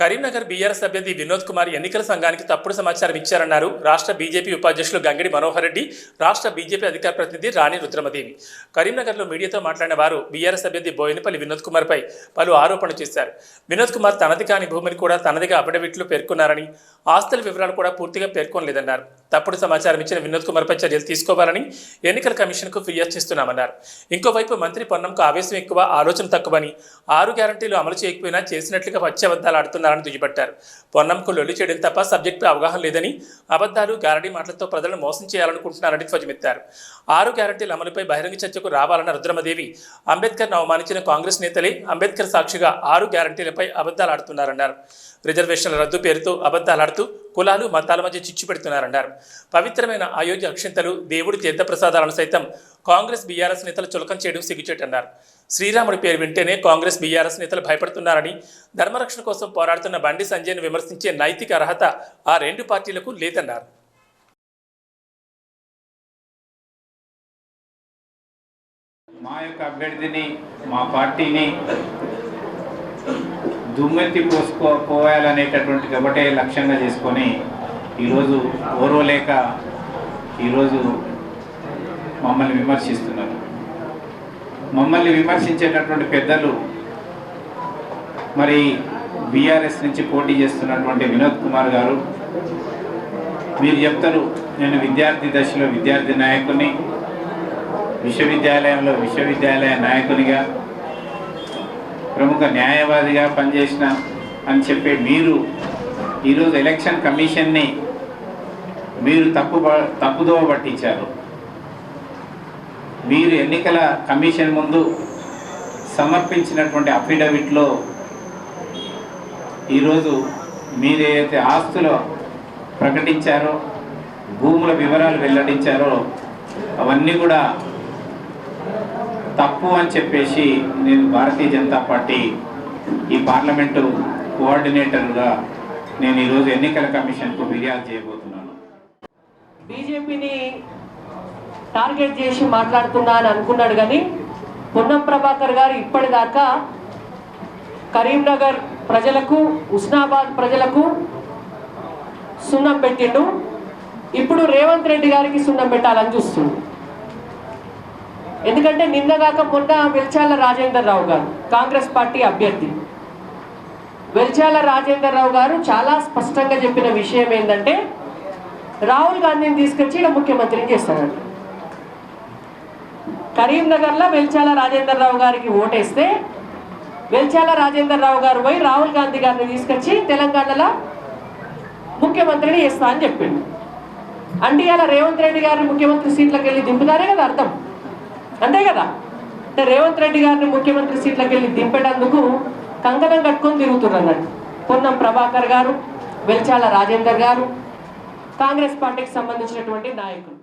Karimnagar BRS అభ్యర్థి వినోద్ కుమార్ ఎన్నికల సంఘానికి తప్పుడు సమాచారం ఇచ్చారన్నారు. రాష్ట్ర బీజేపీ ఉపాధ్యక్షులు గంగిడి మనోహర్ రెడ్డి రాష్ట్ర బీజేపీ అధికార ప్రతినిధి రాణి రుద్రమదేవి. కరీంనగర్లో మీడియాతో మాట్లాడిన వారు బీఆర్ఎస్ అభ్యర్థి బోయినపల్లి వినోద్ కుమార్పై పలు ఆరోపణలు చేశారు. వినోద్ కుమార్ తనది కాని భూమిని కూడా తనదిగా అఫిడవిట్లు పేర్కొన్నారని ఆస్తుల వివరాలు కూడా పూర్తిగా పేర్కొనలేదన్నారు. తప్పుడు సమాచారం ఇచ్చిన వినోద్ కుమార్పై చర్యలు తీసుకోవాలని ఎన్నికల కమిషన్కు ఫిర్యాదు చేస్తున్నామన్నారు. ఇంకోవైపు మంత్రి పొన్నంకు ఆవేశం ఎక్కువ ఆలోచన తక్కువని ఆరు గ్యారంటీలు అమలు చేయకపోయినా చేసినట్లుగా పచ్చబద్దాలు అబద్ధాలు ఆడుతున్నారని దుయ్యబట్టారు. పొన్నంకు లొల్లి చేయడం తప్ప సబ్జెక్టుపై అవగాహన లేదని అబద్ధాలు గ్యారంటీ మాటలతో ప్రజలను మోసం చేయాలనుకుంటున్నారని ధ్వజమెత్తారు. ఆరు గ్యారంటీల అమలుపై బహిరంగ చర్చకు రావాలన్న రుద్రమదేవి అంబేద్కర్ను అవమానించిన కాంగ్రెస్ నేతలే అంబేద్కర్ సాక్షిగా ఆరు గ్యారంటీలపై అబద్ధాలు ఆడుతున్నారన్నారు. రిజర్వేషన్ల రద్దు పేరుతో అబద్ధాలాడుతూ కులాలు మతాల మధ్య చిచ్చు పెడుతున్నారన్నారు. పవిత్రమైన అయోధ్య అక్షింతలు దేవుడి తీర్థప్రసాదాలను సైతం కాంగ్రెస్ బీఆర్ఎస్ నేతలు చులకం చేయడం సిగ్గుచేటన్నారు. శ్రీరాముడి పేరు వింటేనే కాంగ్రెస్ బీఆర్ఎస్ నేతలు భయపడుతున్నారని ధర్మరక్షణ కోసం పోరాడుతున్న బండి సంజయ్ను విమర్శించే నైతిక అర్హత ఆ రెండు పార్టీలకు లేదన్నారు. మా యొక్క అభ్యర్థిని మా పార్టీని దుమ్మెత్తి పోసుకో పోయాలనేటటువంటి ఒకటే లక్ష్యంగా చేసుకొని ఈరోజు ఓర్వలేక ఈరోజు మమ్మల్ని విమర్శిస్తున్నారు. మమ్మల్ని విమర్శించేటటువంటి పెద్దలు మరి బీఆర్ఎస్ నుంచి పోటీ చేస్తున్నటువంటి వినోద్ కుమార్ గారు మీరు చెప్తారు నేను విద్యార్థి దశలో విద్యార్థి నాయకుని విశ్వవిద్యాలయంలో విశ్వవిద్యాలయ నాయకునిగా ప్రముఖ న్యాయవాదిగా పనిచేసిన అని చెప్పే మీరు ఈరోజు ఎలక్షన్ కమిషన్ని మీరు తప్పు తప్పుదోవ పట్టించారు. మీరు ఎన్నికల కమిషన్ ముందు సమర్పించినటువంటి అఫిడవిట్లో ఈరోజు మీరు ఏదైతే ఆస్తులు ప్రకటించారో భూముల వివరాలు వెల్లడించారో అవన్నీ కూడా తప్పు అని చెప్పేసి నేను భారతీయ జనతా పార్టీ ఈ పార్లమెంటు కోఆర్డినేటర్గా నేను ఈరోజు ఎన్నికల కమిషన్కు ఫిర్యాదు చేయబోతున్నాను. బీజేపీని టార్గెట్ చేసి మాట్లాడుతున్నా అని అనుకున్నాడు కానీ పొన్నం ప్రభాకర్ గారు ఇప్పటిదాకా కరీంనగర్ ప్రజలకు ఉస్నాబాద్ ప్రజలకు సున్నం పెట్టిండు. ఇప్పుడు రేవంత్ రెడ్డి గారికి సున్నం పెట్టాలని చూస్తుండ్రు ఎందుకంటే నిన్నగాక మొన్న వెల్చాల రాజేందర్ రావు గారు కాంగ్రెస్ పార్టీ అభ్యర్థి. వెల్చాల రాజేందర్ రావు గారు చాలా స్పష్టంగా చెప్పిన విషయం ఏంటంటే రాహుల్ గాంధీని తీసుకొచ్చి ఇక్కడ ముఖ్యమంత్రిని చేస్తారంట. కరీంనగర్లో వెల్చాల రాజేందర్ రావు గారికి ఓటేస్తే వెల్చాల రాజేందర్ రావు గారు పోయి రాహుల్ గాంధీ గారిని తీసుకొచ్చి తెలంగాణలో ముఖ్యమంత్రిని చేస్తా అని చెప్పిండు. అంటే ఇలా రేవంత్ రెడ్డి గారిని ముఖ్యమంత్రి సీట్లకు వెళ్ళి దింపుతారే కదా అర్థం. అంతే కదా? అంటే రేవంత్ రెడ్డి గారిని ముఖ్యమంత్రి సీట్లకు వెళ్ళి దింపేటందుకు కంకణం కట్టుకొని తిరుగుతున్నారు అన్నట్టు పొన్నం ప్రభాకర్ గారు వెల్చాల రాజేందర్ గారు కాంగ్రెస్ పార్టీకి సంబంధించినటువంటి నాయకులు.